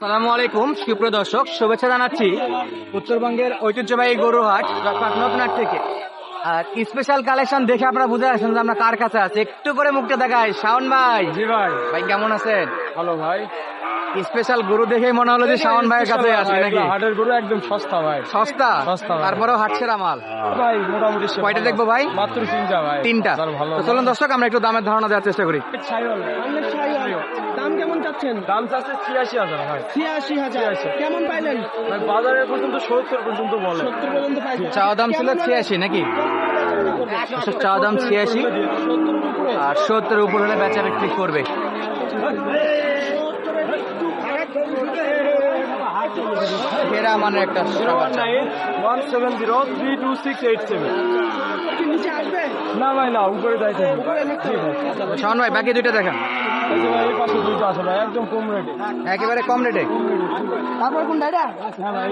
সালামু আলাইকুম সুপ্রিয় দর্শক শুভেচ্ছা জানাচ্ছি উত্তরবঙ্গের ঐতিহ্যবাহী গরুহাট নকনাট থেকে। আর স্পেশাল কালেকশন দেখে আপনারা বুঝে আসেন যে আমরা কার কাছে আছি। একটু করে মুখটা দেখাই। শাওন ভাই। জি ভাই। ভাই কেমন আছেন? ভালো ভাই। স্পেশাল গরু দেখেই মনে হলো যে শাওন ভাইয়ের কাছে আছি নাকি? হাটের গরু একদম সস্তা ভাই। সস্তা? সস্তা। তারপরেও হাটছেরা মাল ভাই মোটামুটি কয়টা দেখব ভাই? মাত্র তিনটা ভাই। তিনটা। চলুন দর্শক আমরা একটু দামের ধারণা দেওয়ার চেষ্টা করি। চাচ্ছেন দাম চাচ্ছে ছিয়াশি হাজার ভাই। ছিয়াশি হাজার। কেমন পাইলেন? ভাই বাজারে পর্যন্ত সত্তর পর্যন্ত বলে। সত্তর পর্যন্ত পাইছেন। চাওয়া দাম ছিল ছিয়াশি নাকি? চাওয়া দাম ছিয়াশি। আর সত্তর উপর হলে বেচা বিক্রি করবে। হেরা মানে একটা one seven zero three two six eight seven. না ভাই না উপরে যাইতে শাওন ভাই বাকি দুইটা দেখান। এই যে ভাই এই পাশে দুইটা আছে ভাই একদম কম রেটে। একেবারে কম রেটে। তারপর কোন হ্যাঁ ভাই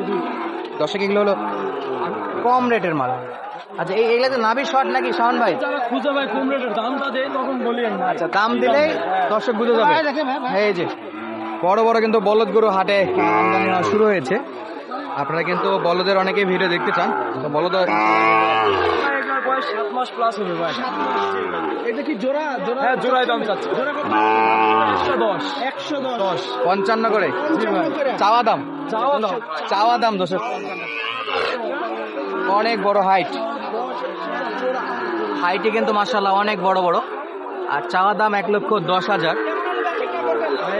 হলো কম রেটের মাল। আচ্ছা এই এগুলো তো নাভি শর্ট নাকি শাওন ভাই? খুঁজে ভাই কম রেটের দামটা দেয় তখন বলি আচ্ছা দাম দিলেই দর্শক বুঝে যাবে। এই যে বড় বড় কিন্তু বলদ গরু হাটে আমদানি শুরু হয়েছে। আপনারা কিন্তু বলদের অনেকে ভিডিও দেখতে চান। তো বলদ বয়স সাত মাস প্লাস হবে ভাই। এটা কি জোড়া জোড়া হ্যাঁ জোড়ায় দাম চাচ্ছে। জোড়া একশো দশ। একশো দশ। দশ। পঞ্চান্ন করে। চাওয়া দাম। চাওয়া দাম চাওয়া দাম দর্শক অনেক বড় হাইট হাইটে কিন্তু মাসাল্লাহ অনেক বড় বড়। আর চাওয়া দাম এক লক্ষ দশ হাজার।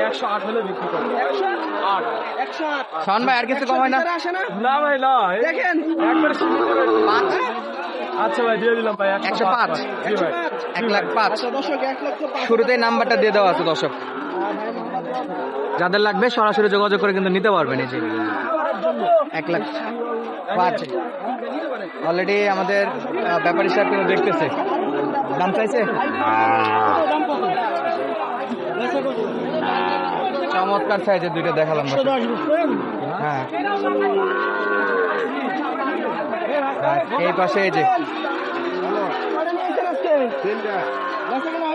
একশো আট হলে বিক্রি করে। শাওন ভাই আর কিছু কম হয় না। না? না ভাই না দেখেন। আচ্ছা ভাই দিয়ে দিলাম ভাই একশো পাঁচ। এক লাখ পাঁচ। আচ্ছা শুরুতেই নাম্বারটা দিয়ে দেওয়া আছে দর্শক। যাদের লাগবে সরাসরি যোগাযোগ করে কিন্তু নিতে পারবেন এই যে। এক লাখ পাঁচ। অলরেডি আমাদের ব্যাপারী সাহেব কিন্তু দেখতেছে। দাম চাইছে? চমৎকার সাইজের দুইটা দেখালাম। হ্যাঁ এই পাশে এই যে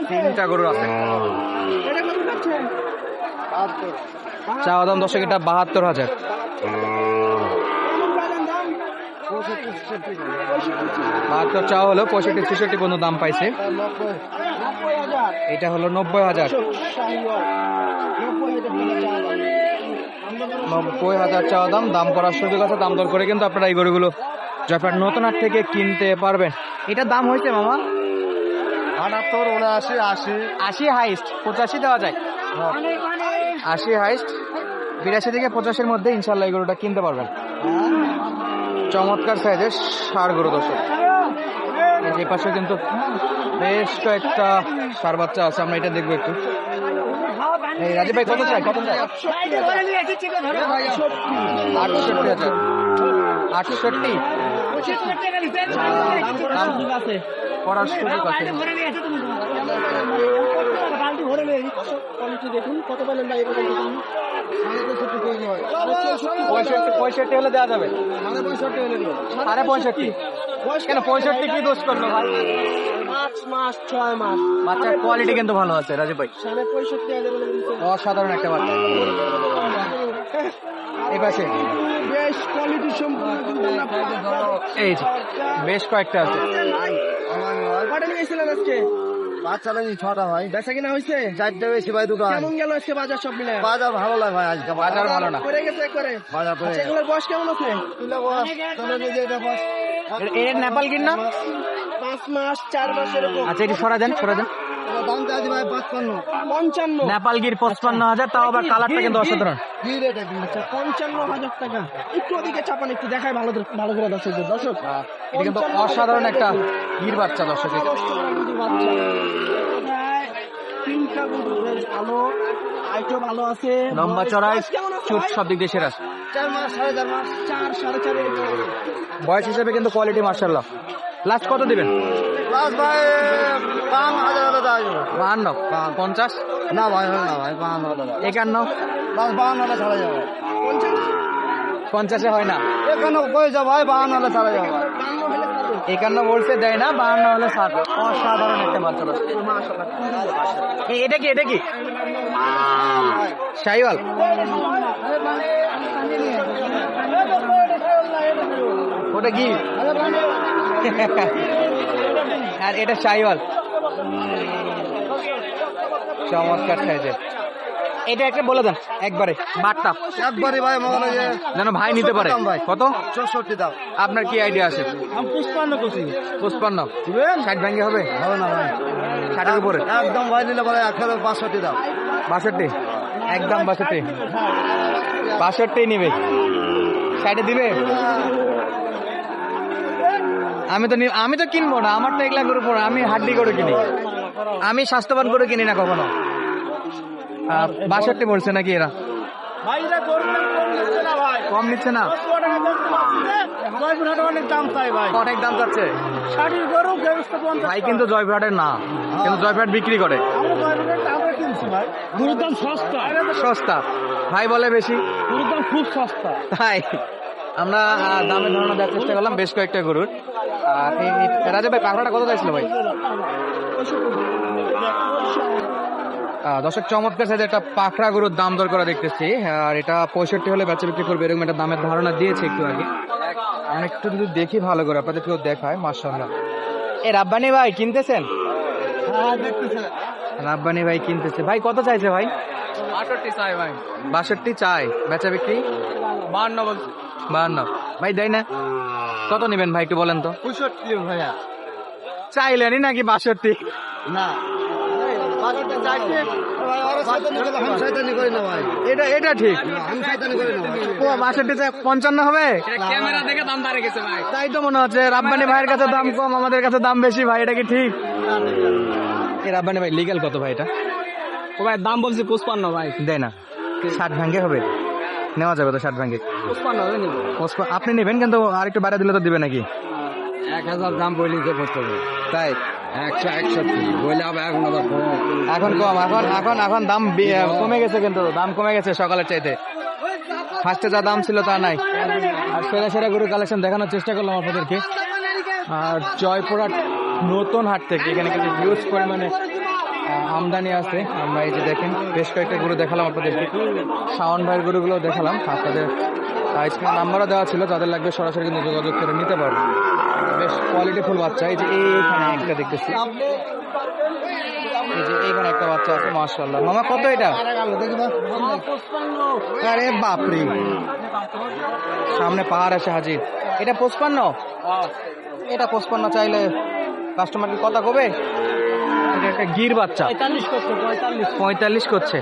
তিনটা গরু আছে? চাওয়া দাম দর্শক এটা বাহাত্তর হাজার? বাহাত্তর চাওয়া হলো পঁয়ষট্টি ছেষট্টি পর্যন্ত দাম পাইছে। এটা হলো নব্বই হাজার। নব্বই হাজার টাকা চাওয়া দাম। দাম করার সুযোগ আছে দাম দর করে কিন্তু আপনারা এই গরুগুলো জয়পাট নতুন হাট থেকে কিনতে পারবেন। এটা দাম হয়েছে মামা? আটাত্তর উনআশি আশি। আশি হাইস্ট পঁচাশি দেওয়া যায়। আশি হাইস্ট। বিরাশি থেকে পঁচাশির মধ্যে ইনশাল্লাহ এই গরুটা কিনতে পারবেন। চমৎকার সাইজের সার গরু দর্শক। এই পাশে কিন্তু বেশ কয়েকটা সার বাচ্চা আছে আমরা এটা দেখব একটু। এই রাজীব ভাই কত চাই? কত চাই? আটষট্টি। হাজার আটষট্টি। আছে। করার সুযোগ কোয়ালিটি দেখুন কত পাইলেন ভাই এরকম দেখুন। পঁয়ষট্টি পঁয়ষট্টি হলে দেওয়া যাবে। সাড়ে পঁয়ষট্টি। কেন পঁয়ষট্টি কি দোষ করল ভাই? পাঁচ মাস ছয় মাস। বাচ্চার কোয়ালিটি কিন্তু ভালো আছে রাজীব ভাই। সাড়ে পঁয়ষট্টি হাজার অসাধারণ একটা বাচ্চা। এই পাশে। বেশ কোয়ালিটি সম্পূর্ণ এই বেশ কয়েকটা আছে। কটা নিয়েছিলেন আজকে? বাচ্চা ছটা ভাই। বেচা কিনা হয়েছে চারটে বেশি ভাই দুটো কেমন গেল আজকে বাজার সব মিলে? বাজার ভালো লাগে ভাই আজকে বাজার ভালো না। করে গেছে করে বাজার করে আচ্ছা, এগুলোর বয়স কেমন আছে? তুলে বয়স তোলে নিজে এটা বয়স। এর- এর নেপাল কিনা পাঁচ মাস চার মাস এরকম। আচ্ছা এটি সরা দেন সরা দেন। পঞ্চান্ন। হাজার তাও আবার কালারটা কিন্তু অসাধারণ। আচ্ছা পঞ্চান্ন হাজার টাকা। একটু ওদিকে চাপান একটু দেখায় ভালো করে- ভালো করে দর্শকদের দর্শক। কিন্তু অসাধারণ একটা গির বাচ্চা দর্শক। বাচ্চা। তিনটা ভালো। হাইটও ভালো আছে। লম্বা চড়াই চুট সব দিক দিয়ে সেরা। চার মাস সাড়ে চার মাস। চার সাড়ে চার। বয়স হিসেবে কিন্তু কোয়ালিটি মার্শাল্লাহ লাস্ট কত দিবেন? লাস্ট ভাই পাঁচ হাজার দাদা আসব বাহান্ন পঞ্চাশ? না ভাই না ভাই বাহান্ন একান্ন? পাঁচ বাহান্ন হাজার ছাড়া যাবে। পঞ্চাশে? হয় না। একান্ন পয়সা ভাই বাহান্ন হলে ছাড়া যাবে। একান্ন বলতে দেয় না বাহান্ন হলে সাত। অসাধারণ একটা বাচ্চা এটা কি এটা কি? শাহিওয়াল। ওটা কি? আর এটা শাইওয়াল চমৎকার সাইজের। এটা একটা বলে দেন একবারে বাটটা একবারে ভাই মনে হয় যেন ভাই নিতে পারে। ভাই। কত? চৌষট্টি দাম। আপনার কি আইডিয়া আছে? আমি পুষ্পান্ন করছি। পঁচপান্ন ষাট ভেঙে হবে? হবে না ভাই। ষাটের উপরে? একদম ভাই নিলে বলে হাজার বাষট্টি দাম। বাষট্টি? একদম বাষট্টি। বাষট্টি নিবে। ষাটে দিবে? আমি তো আমি তো কিনবো না আমার তো এগুলা গরু পড়ে আমি হাড্ডি করে কিনি। আমি স্বাস্থ্যবান করে কিনি না কখনো। বাষট্টি বলছে নাকি এরা? কম নিচ্ছে না? ভাই কম নিচ্ছে না জয়পুরহাটে অনেক দাম চাই ভাই অনেক দাম গরু কিন্তু জয়পুরহাটের না। কিন্তু জয়পুরহাট বিক্রি করে। সস্তা। সস্তা। ভাই বলে বেশি। খুব সস্তা। তাই আমরা দামের ধারণা দেওয়ার চেষ্টা করলাম বেশ কয়েকটা গরুর। আর রাজা ভাই পাখড়াটা কত চাইছিল ভাই? দর্শক চমৎকার সাইজের একটা পাখড়া গরুর দাম দর করা দেখতেছি। আর এটা পঁয়ষট্টি হলে বেচা বিক্রি করবে এরকম একটা দামের ধারণা দিয়েছে একটু আগে। আমি একটু যদি দেখি ভালো করে আপনাদের কেউ দেখায় মার্শাল্লাহ এ রাব্বানি ভাই কিনতেছেন? হ্যাঁ রাব্বানি ভাই কিনতেছে। ভাই কত চাইছে ভাই? আটষট্টি চাই ভাই। বাষট্টি চাই বেচা বিক্রি? বান্ন বলছি। বাহান্ন। ভাই দেয় না? কত নেবেন ভাই একটু বলেন তো? পঁয়ষট্টি ভাইয়া। চাইলেনই নাকি বাষট্টি? না। বাষট্টি চাইছি ভাই ওরা শয়তানি করে, আমি শয়তানি করি না ভাই এটা এটা ঠিক। আমি শয়তানি করি না ভাই ও বাষট্টি পঞ্চান্ন হবে? ক্যামেরা দেখে দাম বাড়ে গেছে ভাই। তাই তো মনে হচ্ছে রাব্বানি ভাইয়ের কাছে দাম কম আমাদের কাছে দাম বেশি ভাই এটা কি ঠিক? এই রাব্বানি ভাই লিগ্যাল কত ভাই এটা? ও ভাই দাম বলছি পুষ্পান্ন ভাই। দেয় না। ষাট ভাঙ্গে হবে। নেওয়া যাবে তো ষাট ভাঙ্গে আপনি নেবেন কিন্তু আর একটু বাড়া দিলে তো দিবে নাকি? এক হাজার দাম বলি হবে। তাই? একশো একষট্টি। বলে আবার এখন আবার এখন কম এখন এখন এখন দাম কমে গেছে কিন্তু দাম কমে গেছে সকালের চাইতে। ফার্স্টে যা দাম ছিল তা নাই। আর সেরা সেরা গরু কালেকশন দেখানোর চেষ্টা করলাম আপনাদেরকে। আর জয়পুরহাট নতুন হাট থেকে এখানে কিন্তু হিউজ পরিমাণে আহ, আমদানি আছে। আমরা এই যে দেখেন, বেশ কয়েকটা গরু দেখালাম আপনাদেরকে শাওন ভাইয়ের গরুগুলো দেখালাম। আপনাদের স্ক্রিন নাম্বারও দেওয়া ছিল, যাদের লাগবে সরাসরি কিন্তু যোগাযোগ করে নিতে পারবে বেশ কোয়ালিটি ফুল বাচ্চা। এই যে এইখানে একটা দেখতেছি। এই যে এইখানে একটা বাচ্চা আছে, মাশাআল্লাহ। মামা, কত এটা? আরে বাপরে। সামনে পাহাড় আছে হাজির এটা পঁচপান্ন? এটা পঁচপান্ন চাইলে কাস্টমার কি কথা কবে? এটা একটা গির বাচ্চা। পঁয়তাল্লিশ করছে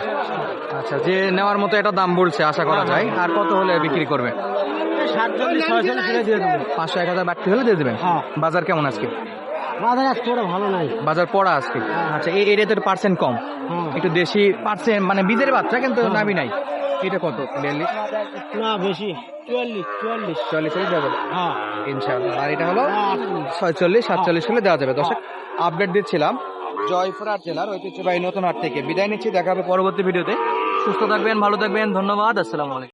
আচ্ছা যে নেওয়ার মতো এটা দাম বলছে আশা করা যায়। আর কত হলে বিক্রি করবে? পাঁচশো এক হাজার বাড়তি হলে দিয়ে দেবেন? হ্যাঁ। বাজার কেমন আজকে? বাজার একটু ভালো নাই। বাজার পড়া আজকে। আচ্ছা এই এরিয়াতে পার্সেন্ট কম? হ্যাঁ। একটু দেশি পার্সেন্ট মানে বীজের বাচ্চা কিন্তু নামি নাই। এটা কত? বিয়াল্লিশ? না বেশি। চুয়াল্লিশ চুয়াল্লিশ। যাবে? হ্যাঁ। ইনশাআল্লাহ। আর এটা হলো ছয়চল্লিশ সাতচল্লিশ হলে দেওয়া যাবে। দর্শক আপডেট দিচ্ছিলাম। জয়পুরহাট জেলার ঐতিহ্যবাহী নতুন হাট থেকে। বিদায় নিচ্ছি দেখা হবে পরবর্তী ভিডিওতে। সুস্থ থাকবেন, ভালো থাকবেন, ধন্যবাদ, আসসালামু আলাইকুম।